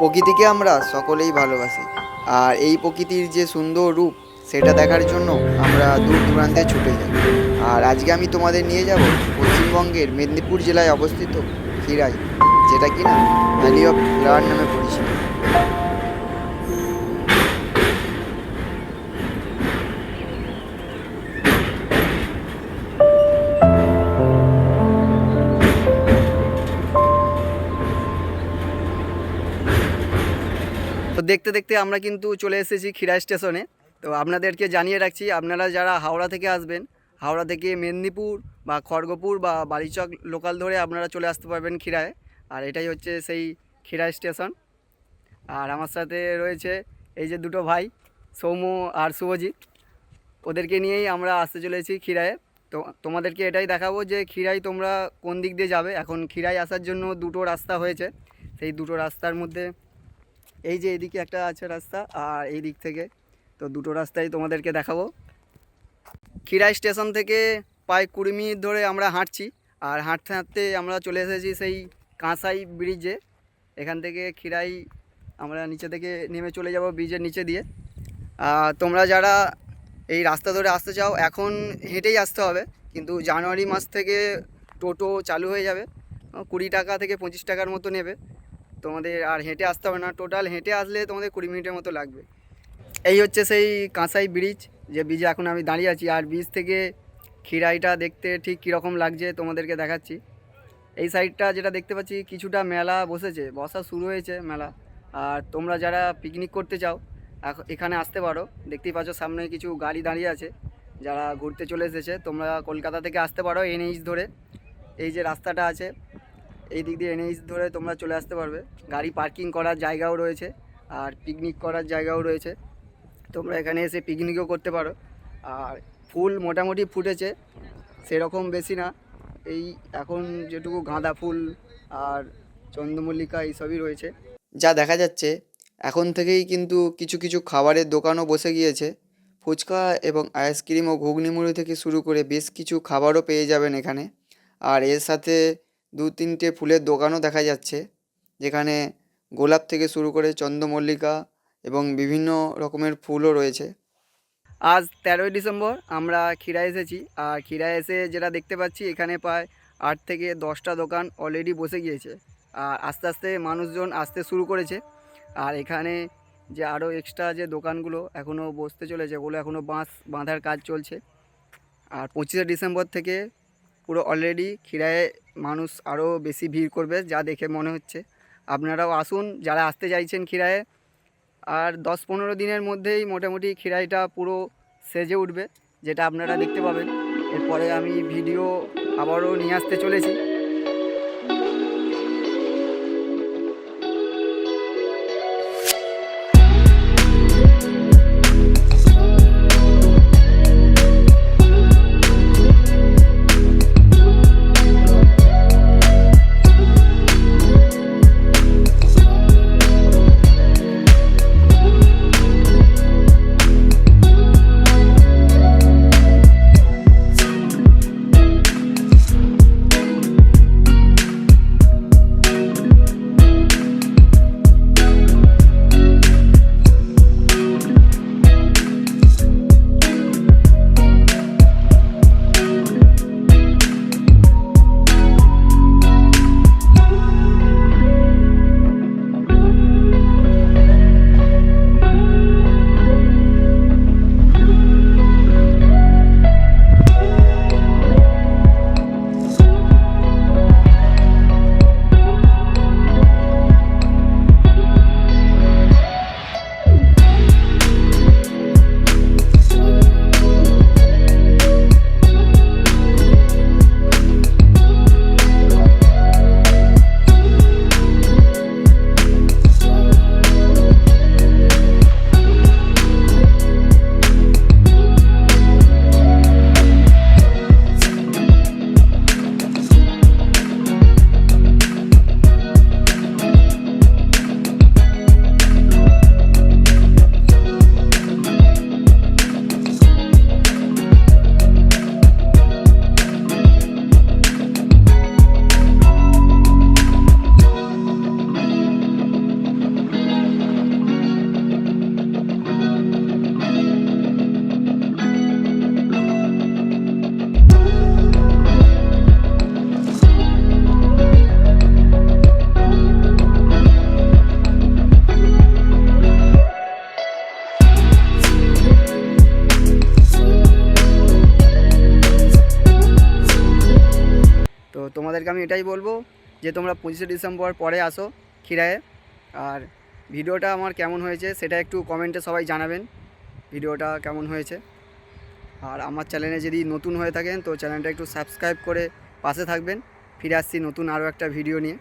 প্রকৃতিকে আমরা সকলেই ভালোবাসি। আর এই প্রকৃতির যে সুন্দর রূপ, সেটা দেখার জন্য আমরা দূর দূরান্তে ছুটে যাই। আর আজকে আমি তোমাদের নিয়ে যাব পশ্চিমবঙ্গের মেদিনীপুর জেলায় অবস্থিত খিরাই যেটা কিনা ভ্যালি অফ ফ্লাওয়ার নামে পরিচিত। দেখতে দেখতে আমরা কিন্তু চলে এসেছি খিরা স্টেশনে। তো আপনাদেরকে জানিয়ে রাখছি, আপনারা যারা হাওড়া থেকে আসবেন, হাওড়া থেকে মেদিনীপুর বা খড়গপুর বা বালিচক লোকাল ধরে আপনারা চলে আসতে পারবেন খিরায় আর এটাই হচ্ছে সেই খিরা স্টেশন। আর আমার সাথে রয়েছে এই যে দুটো ভাই, সৌম্য আর শুভজিৎ। ওদেরকে নিয়েই আমরা আসতে চলেছি খিরায় তো তোমাদেরকে এটাই দেখাবো যে খিরাই তোমরা কোন দিক দিয়ে যাবে। এখন খিরাই আসার জন্য দুটো রাস্তা হয়েছে। সেই দুটো রাস্তার মধ্যে এই যে এদিকে একটা আছে রাস্তা আর এই দিক থেকে। তো দুটো রাস্তাই তোমাদেরকে দেখাবো। খিরাই স্টেশন থেকে প্রায় কুড়ি মিনিট ধরে আমরা হাঁটছি আর হাঁটতে হাঁটতে আমরা চলে এসেছি সেই কাঁসাই ব্রিজে। এখান থেকে খিরাই আমরা নিচে থেকে নেমে চলে যাব ব্রিজের নিচে দিয়ে। আর তোমরা যারা এই রাস্তা ধরে আসতে চাও, এখন হেঁটেই আসতে হবে। কিন্তু জানুয়ারি মাস থেকে টোটো চালু হয়ে যাবে। কুড়ি টাকা থেকে পঁচিশ টাকার মতো নেবে। তোমাদের আর হেঁটে আসতে হবে না। টোটাল হেঁটে আসলে তোমাদের কুড়ি মিনিটের মতো লাগবে। এই হচ্ছে সেই কাঁসাই ব্রিজ যে ব্রিজে এখন আমি দাঁড়িয়ে আছি। আর ব্রিজ থেকে খিরাইটা দেখতে ঠিক কীরকম লাগছে তোমাদেরকে দেখাচ্ছি। এই সাইডটা যেটা দেখতে পাচ্ছি, কিছুটা মেলা বসেছে। বসা শুরু হয়েছে মেলা। আর তোমরা যারা পিকনিক করতে চাও, এখ- এখানে আসতে পারো। দেখতেই পাচ্ছ সামনে কিছু গাড়ি দাঁড়িয়ে আছে। যারা ঘুরতে চলে এসেছে, তোমরা কলকাতা থেকে আসতে পারো এনএইচ ধরে। এই যে রাস্তাটা আছে এই দিক দিয়ে এনএইচ ধরে তোমরা চলে আসতে পারবে। গাড়ি পার্কিং করার জায়গাও রয়েছে আর পিকনিক করার জায়গাও রয়েছে। তোমরা এখানে এসে পিকনিকও করতে পারো। আর ফুল মোটামুটি ফুটেছে, সেরকম বেশি না। এই এখন যেটুকু গাঁদা ফুল আর চন্দ্রমল্লিকা এইসবই রয়েছে। যা দেখা যাচ্ছে, এখন থেকেই কিন্তু কিছু কিছু খাবারের দোকানও বসে গিয়েছে। ফুচকা এবং আইসক্রিম ও ঘুগনি মুড়ি থেকে শুরু করে বেশ কিছু খাবারও পেয়ে যাবেন এখানে। আর এর সাথে দু তিনটে ফুলের দোকানও দেখা যাচ্ছে, যেখানে গোলাপ থেকে শুরু করে চন্দ্রমল্লিকা এবং বিভিন্ন রকমের ফুলও রয়েছে। আজ তেরোই ডিসেম্বর, আমরা খিরা এসেছি, আর খিরা এসে যেটা দেখতে পাচ্ছি, এখানে প্রায় আট থেকে দশটা দোকান অলরেডি বসে গিয়েছে, আর আস্তে আস্তে মানুষজন আসতে শুরু করেছে, আর এখানে যে আরও এক্সট্রা যে দোকানগুলো এখনও বসতে চলেছে, ওগুলো এখনও বাঁশ, বাঁধার কাজ চলছে, আর পঁচিশে ডিসেম্বর থেকে পুরো অলরেডি খিরায়ে মানুষ আরও বেশি ভিড় করবে, যা দেখে মনে হচ্ছে। আপনারাও আসুন, যারা আসতে চাইছেন খিরায়ে। আর দশ পনেরো দিনের মধ্যেই মোটামুটি খিরাইটা পুরো সেজে উঠবে, যেটা আপনারা দেখতে পাবেন। এরপরে আমি ভিডিও আবারও নিয়ে আসতে চলেছি। আমি এটাই বলব যে তোমরা পঁচিশে ডিসেম্বর পরে আসো খিরায়ে। আর ভিডিওটা আমার কেমন হয়েছে সেটা একটু কমেন্টে সবাই জানাবেন ভিডিওটা কেমন হয়েছে। আর আমার চ্যানেলে যদি নতুন হয়ে থাকেন তো চ্যানেলটা একটু সাবস্ক্রাইব করে পাশে থাকবেন। ফিরে আসছি নতুন আরও একটা ভিডিও নিয়ে।